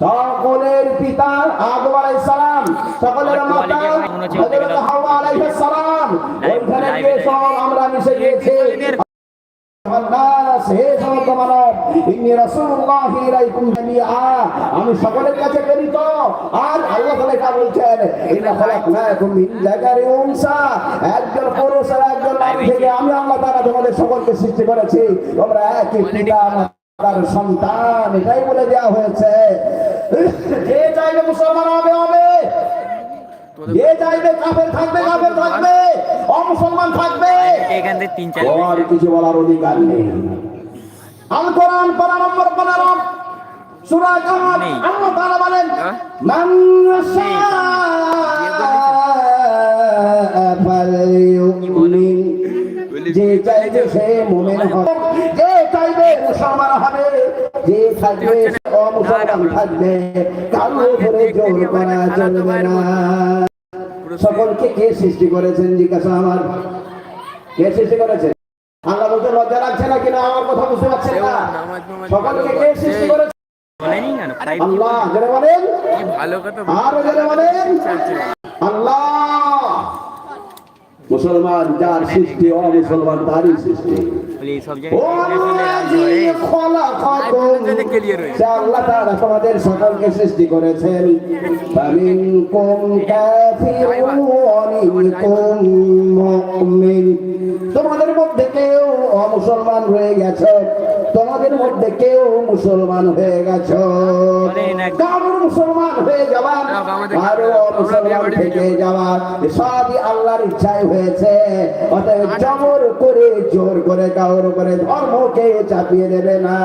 সকলের পিতা আদম আলাইহিস সালাম সকলের মাতা হযরত হাওয়া আলাইহিস সালাম ওইখানে গিয়ে সব আমরা মিশে গিয়েছি। আমি সকলের কাছে প্রেরিত। আর আল্লাহ তালা বলছেন একজন পুরুষ আর একজন থেকে আমি আল্লাহ তারা তোমাদের সকলকে সৃষ্টি করেছি। তোমরা একই সন্তান এটাই বলে দেওয়া হয়েছে। যে চাইবে মুসলমান হবে হবে। যে চাইবে কাফের থাকবে কাফের থাকবে। অমুসলমান থাকবে। এখান থেকে তিন চার আর কিছু বলার অধিকার নেই। আল কোরআন পারা নম্বর পনেরো। সূরা। আল্লাহ তাআলা বলেন হ্যাঁ? মান শাআ ফালইউমিন। যে চাইবে সে মুমিন হবে। যে চাইবে মুসলমান হবে। যে থাকবে অমুসলমান থাকবে। কারও উপরে জোর করা চলবে না। সকলকে কে সৃষ্টি করেছেন? জিজ্ঞাসা আমার। কে সৃষ্টি করেছেন? আল্লাহ বলতে লজ্জা লাগছে না কিনা? আমার কথা বুঝতে পারছেন না। সকলকে কে সৃষ্টি করেছে কেন? ফাইভ আল্লাহ বলেন। কথা বলেন। মুসলমান যার সৃষ্টি তারই সৃষ্টি। ও আল্লাযী খলাকাকুম। সে আল্লাহ তাআলা তোমাদের সকলকে সৃষ্টি করেছেন। অমুসলমান হয়ে গেছে। তোমাদের মধ্যে কেউ মুসলমান হয়ে গেছে। কারও মুসলমান হয়ে যাওয়া কারও মুসলমান থেকে যাওয়া সবই আল্লাহর ইচ্ছায় হয়েছে। অতএব জবর করে জোর করে কাউর উপরে ধর্মকে চাপিয়ে দেবে না।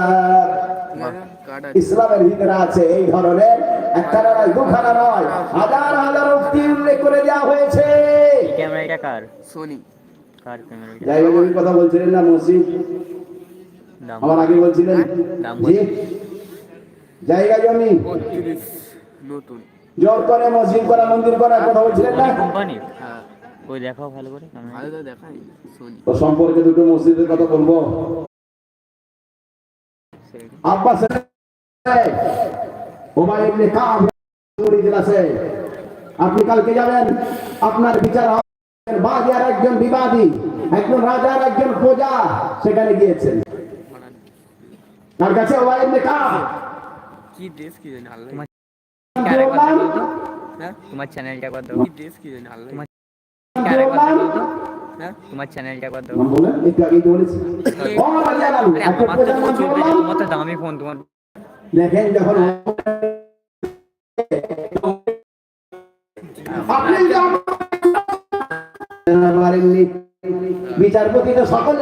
ইসলামের ভিতরে আছে এই ধরনের। একখানা নয় দুখানা নয়। হাজার হাজার উক্তি উল্লেখ করে দেওয়া হয়েছে। ক্যামেরা এটা কার? সোনি। কার ক্যামেরা এটা? জায়গা কথা বলছিলেন না মসজিদ? আমার আগে বলছিলেন জায়গা জমি। নতুন। জোর করে মসজিদ করা মন্দির করা কথা বলছিলেন না? কোম্পানি হ্যাঁ ওই দেখাও ভালো করে ভালো তো দেখাই তো সম্পর্কে দুটো মসজিদের কথা বলব। আব্বাস ওবাই ইবনে কাব আছে আপনি কালকে যাবেন আপনার বিচার হবে। বাজার একজন বিবাদী একজন রাজার একজন প্রজা সেখানে গিয়েছেন। তার কাছে ওবাই ইবনে কাব কি দেশ কি জানি আল্লাহ তোমার হ্যাঁ তোমার চ্যানেলটা কত কি দেশ কি জানি আল্লাহ তোমার হ্যাঁ তোমার চ্যানেলটা কত একটু বলেছি ও আলু, কি দামি ফোন তোমার দেখেন যখন আপনি বিচারপতি তো সকলে